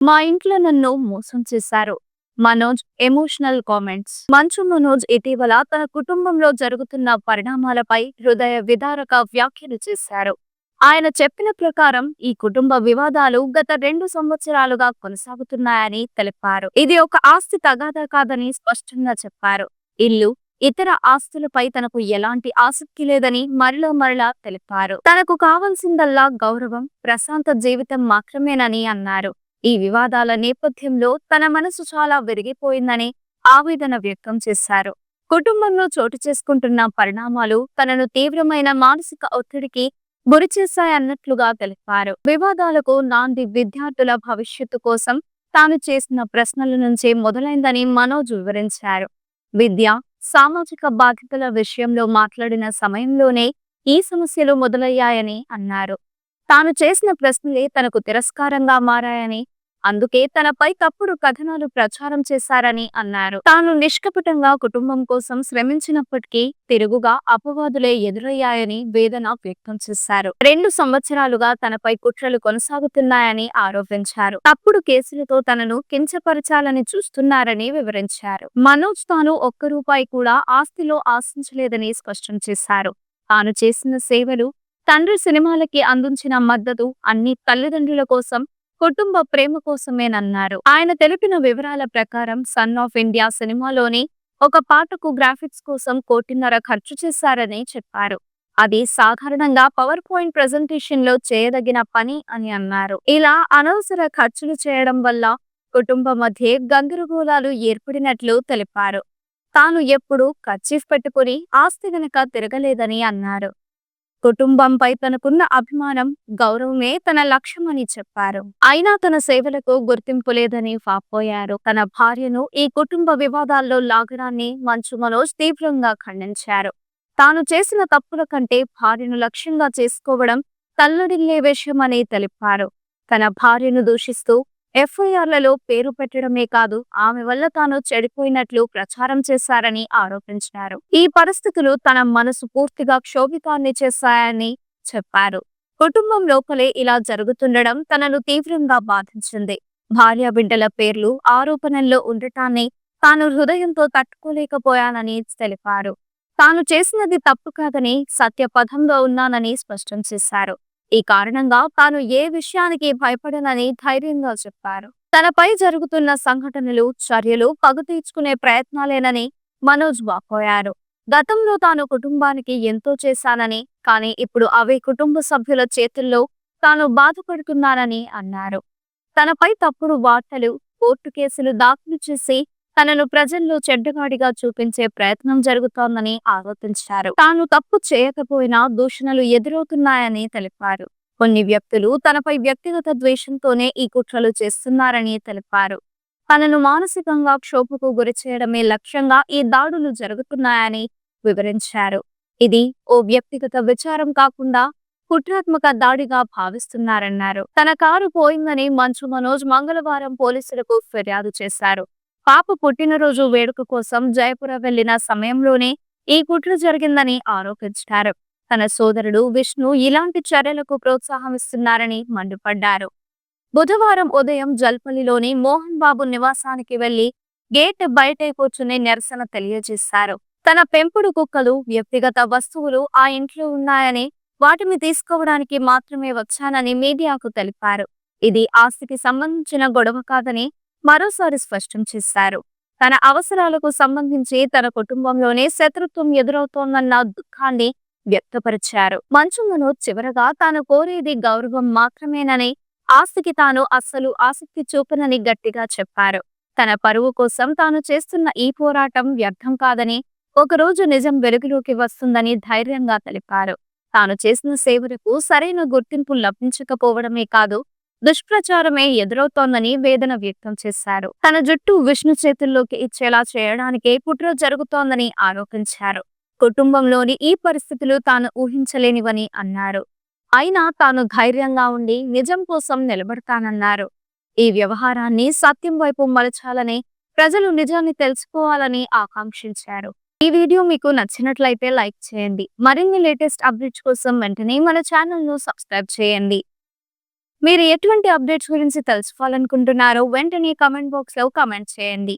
మా ఇంట్లో నన్ను మోసం చేశారు. Manoj emotional comments. మంచు మనోజ్ ఇటీవల తన కుటుంబంలో జరుగుతున్న పరిణామాలపై హృదయ విదారక వ్యాఖ్యలు చేశారు. ఆయన చెప్పిన ప్రకారం ఈ కుటుంబ వివాదాలు గత రెండు సంవత్సరాలుగా కొనసాగుతున్నాయని తెలిపారు. ఇది ఒక ఆస్తి తగాదా కాదని స్పష్టంగా చెప్పారు. ఇల్లు ఇతర ఆస్తులపై తనకు ఎలాంటి ఆసక్తి లేదని మరలా మరలా తెలిపారు. తనకు కావలసిందల్లా గౌరవం ప్రశాంత జీవితం మాత్రమేనని అన్నారు. ఈ వివాదాల నేపథ్యంలో తన మనసు చాలా విరిగిపోయిందని ఆవేదన వ్యక్తం చేశారు. కుటుంబంలో చోటు చేసుకుంటున్న పరిణామాలు తనను తీవ్రమైన మానసిక ఒత్తిడికి గురి చేశాయన్నట్లుగా తెలిపారు. వివాదాలకు నాంది విద్యార్థుల భవిష్యత్తు కోసం తాను చేసిన ప్రశ్నల నుంచే మొదలైందని మనోజ్ వివరించారు. విద్య సామాజిక బాధ్యతల విషయంలో మాట్లాడిన సమయంలోనే ఈ సమస్యలు మొదలయ్యాయని అన్నారు. తాను చేసిన ప్రశ్నలే తనకు తిరస్కారంగా మారాయని అందుకే తనపై తప్పుడు కథనాలు ప్రచారం చేశారని అన్నారు. తాను నిష్కపటంగా కుటుంబం కోసం శ్రమించినప్పటికీ తిరుగుగా అపవాదులే ఎదురయ్యాయని వేదన వ్యక్తం చేశారు. రెండు సంవత్సరాలుగా తనపై కుట్రలు కొనసాగుతున్నాయని ఆరోపించారు. తప్పుడు కేసులతో తనను కించపరచాలని చూస్తున్నారని వివరించారు. మనోజ్ తాను ఒక్క రూపాయి కూడా ఆస్తిలో ఆశించలేదని స్పష్టం చేశారు. తాను చేసిన సేవలు తండ్రి సినిమాలకి అందించిన మద్దతు అన్ని తల్లిదండ్రుల కోసం కుటుంబ ప్రేమ కోసమేనన్నారు. ఆయన తెలిపిన వివరాల ప్రకారం సన్ ఆఫ్ ఇండియా సినిమాలోని ఒక పాటకు గ్రాఫిక్స్ కోసం కోటిన్నర ఖర్చు చేశారని చెప్పారు. అది సాధారణంగా పవర్ పాయింట్ ప్రజెంటేషన్లో చేయదగిన పని అని అన్నారు. ఇలా అనవసర ఖర్చులు చేయడం వల్ల కుటుంబ మధ్య గందరగోళాలు ఏర్పడినట్లు తెలిపారు. తాను ఎప్పుడు ఖర్చీఫ్ పెట్టుకుని ఆస్తి గనక తిరగలేదని అన్నారు. కుటుంబంపై తనకున్న అభిమానం గౌరవమే తన లక్ష్యమని చెప్పారు. అయినా తన సేవలకు గుర్తింపు లేదని పాపోయారు తన భార్యను ఈ కుటుంబ వివాదాల్లో లాగడాన్ని మంచు మనోజ్ తీవ్రంగా ఖండించారు. తాను చేసిన తప్పుల కంటే భార్యను లక్ష్యంగా చేసుకోవడం తల్లడిల్లే విషయమని తెలిపారు. తన భార్యను దూషిస్తూ ఎఫ్ఐఆర్లలో పేరు పెట్టడమే కాదు ఆమె వల్ల తాను చెడిపోయినట్లు ప్రచారం చేశారని ఆరోపించారు ఈ పరిస్థితులు తన మనసు పూర్తిగా క్షోభితాన్ని చేశాయని చెప్పారు. కుటుంబం లోపలే ఇలా జరుగుతుండడం తనను తీవ్రంగా బాధించింది. భార్య బిడ్డల పేర్లు ఆరోపణల్లో ఉండటాన్ని తాను హృదయంతో తట్టుకోలేకపోయానని తెలిపారు. తాను చేసినది తప్పు కాదని సత్యపథంలో ఉన్నానని స్పష్టం చేశారు. ఈ కారణంగా తాను ఏ విషయానికి భయపడనని ధైర్యంగా చెప్పారు. తనపై జరుగుతున్న సంఘటనలు చర్యలు పగ తీర్చుకునే ప్రయత్నాలేనని మనోజ్ వాపోయారు. గతంలో తాను కుటుంబానికి ఎంతో చేశానని కానీ ఇప్పుడు అవి కుటుంబ సభ్యుల చేతుల్లో తాను బాధపడుతున్నానని అన్నారు. తనపై తప్పుడు వార్తలు కోర్టు కేసులు దాఖలు చేసి తనను ప్రజల్లో చెడ్డగాడిగా చూపించే ప్రయత్నం జరుగుతోందని ఆరోపించారు. తాను తప్పు చేయకపోయినా దూషణలు ఎదురవుతున్నాయని తెలిపారు. కొన్ని వ్యక్తులు తనపై వ్యక్తిగత ద్వేషంతోనే ఈ కుట్రలు చేస్తున్నారని తెలిపారు. తనను మానసికంగా క్షోభకు గురి చేయడమే లక్ష్యంగా ఈ దాడులు జరుగుతున్నాయని వివరించారు. ఇది ఓ వ్యక్తిగత విచారం కాకుండా కుట్రాత్మక దాడిగా భావిస్తున్నారన్నారు. తన కారు పోయిందని మంచు మనోజ్ మంగళవారం పోలీసులకు ఫిర్యాదు చేశారు. పాప పుట్టినరోజు వేడుక కోసం జయపుర వెళ్ళిన సమయంలోనే ఈ కుట్ర జరిగిందని ఆరోపించారు. తన సోదరుడు విష్ణు ఇలాంటి చర్యలకు ప్రోత్సాహమిస్తున్నారని మండిపడ్డారు. బుధవారం ఉదయం జల్పల్లిలోని మోహన్ బాబు నివాసానికి వెళ్ళి గేట్ బయటే కూర్చుని నిరసన తెలియజేశారు. తన పెంపుడు కుక్కలు వ్యక్తిగత వస్తువులు ఆ ఇంట్లో ఉన్నాయని వాటిని తీసుకోవడానికి మాత్రమే వచ్చానని మీడియాకు తెలిపారు. ఇది ఆస్తికి సంబంధించిన గొడవ కాదని మరోసారి స్పష్టం చేశారు. తన అవసరాలకు సంబంధించి తన కుటుంబంలోనే శత్రుత్వం ఎదురవుతోందన్న దుఃఖాన్ని వ్యక్తపరిచారు. మంచు చివరగా తాను కోరేది గౌరవం మాత్రమేనని ఆస్తికి తాను అస్సలు ఆసక్తి చూపనని గట్టిగా చెప్పారు. తన పరువు కోసం తాను చేస్తున్న ఈ పోరాటం వ్యర్థం కాదని ఒకరోజు నిజం వెలుగులోకి వస్తుందని ధైర్యంగా తెలిపారు. తాను చేసిన సేవలకు సరైన గుర్తింపు లభించకపోవడమే కాదు దుష్ప్రచారమే ఎదురవుతోందని వేదన వ్యక్తం చేశారు. తన జుట్టు విష్ణు చేతుల్లోకి ఇచ్చేలా చేయడానికే కుట్ర జరుగుతోందని ఆరోపించారు. కుటుంబంలోని ఈ పరిస్థితులు తాను ఊహించలేనివని అన్నారు. అయినా తాను ధైర్యంగా ఉండి నిజం కోసం నిలబడతానన్నారు. ఈ వ్యవహారాన్ని సత్యం వైపు మలచాలని ప్రజలు నిజాన్ని తెలుసుకోవాలని ఆకాంక్షించారు. ఈ వీడియో మీకు నచ్చినట్లయితే లైక్ చేయండి. మరిన్ని లేటెస్ట్ అప్డేట్స్ కోసం వెంటనే మన ఛానల్ను సబ్స్క్రైబ్ చేయండి. మీరు ఎటువంటి అప్డేట్స్ గురించి తెలుసుకోవాలనుకుంటున్నారో వెంటనే కామెంట్ బాక్స్లో కామెంట్ చేయండి.